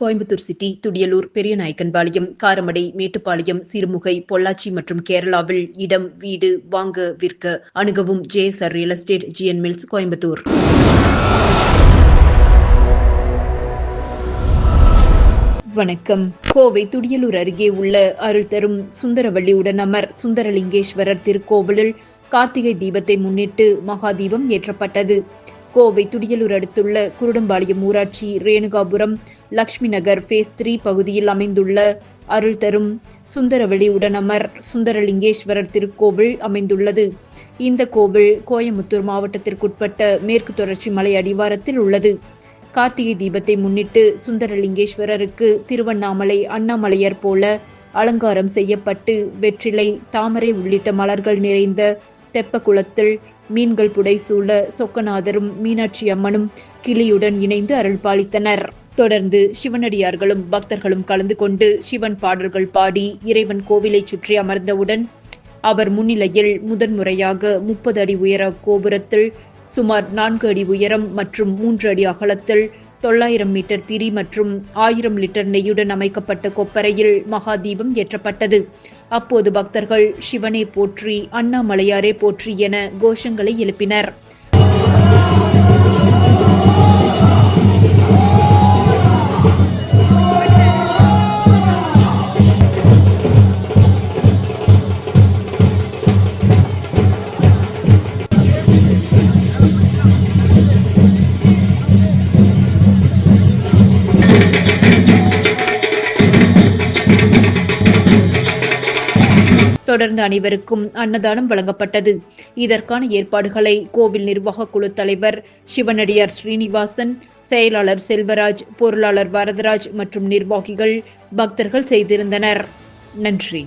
Coimbatore city Thudiyalur Periyanaickenpalayam Karamadai Mettupalayam Sirumugai Pollachi மற்றும் கேரளாவில் இடம் வீடு வாங்க விற்க அணுகவும் JSR real estate GN mills Coimbatore. வணக்கம். கோவை துடியலூர் அருகே உள்ள அருள் தரும் சுந்தரவள்ளி உடனமர் சுந்தரலிங்கேஸ்வரர் திருக்கோவிலில் கார்த்திகை தீபத்தை முன்னிட்டு மகாதீபம் ஏற்றப்பட்டது. கோவை துடியலூர் அடுத்துள்ள குருடம்பாளையம் ஊராட்சி ரேணுகாபுரம் லக்ஷ்மி நகர் ஃபேஸ் த்ரீ பகுதியில் அமைந்துள்ள அருள் தரும் சுந்தரவெளி உடனமர் சுந்தரலிங்கேஸ்வரர் திருக்கோவில் அமைந்துள்ளது. இந்த கோவில் கோயமுத்தூர் மாவட்டத்திற்குட்பட்ட மேற்கு தொடர்ச்சி மலை அடிவாரத்தில் உள்ளது. கார்த்திகை தீபத்தை முன்னிட்டு சுந்தரலிங்கேஸ்வரருக்கு திருவண்ணாமலை அண்ணாமலையர் போல அலங்காரம் செய்யப்பட்டு வெற்றிலை தாமரை உள்ளிட்ட மலர்கள் நிறைந்த தெப்பக்குளத்தில் மீன்கள் புடைசூழ சொக்கநாதரும் மீனாட்சி அம்மனும் கிளியுடன் இணைந்து அருள் பாலித்தனர். தொடர்ந்து சிவனடியார்களும் பக்தர்களும் கலந்து கொண்டு சிவன் பாடல்கள் பாடி இறைவன் கோவிலை சுற்றி அமர்ந்தவுடன் அவர் முன்னிலையில் முதன்முறையாக முப்பது அடி உயர கோபுரத்தில் சுமார் நான்கு அடி உயரம் மற்றும் மூன்று அடி அகலத்தில் தொள்ளாயிரம் மீட்டர் திரி மற்றும் ஆயிரம் லிட்டர் நெய்யுடன் அமைக்கப்பட்ட கொப்பரையில் மகாதீபம் ஏற்றப்பட்டது. அப்போது பக்தர்கள் சிவனை போற்றி அண்ணாமலையாரே போற்றி என கோஷங்களை எழுப்பினர். தொடர்ந்து அனைவருக்கும் அன்னதானம் வழங்கப்பட்டது. இதற்கான ஏற்பாடுகளை கோவில் நிர்வாக குழு தலைவர் சிவனடியார் ஸ்ரீனிவாசன் செயலாளர் செல்வராஜ் பொருளாளர் வரதராஜ் மற்றும் நிர்வாகிகள் பக்தர்கள் செய்திருந்தனர். நன்றி.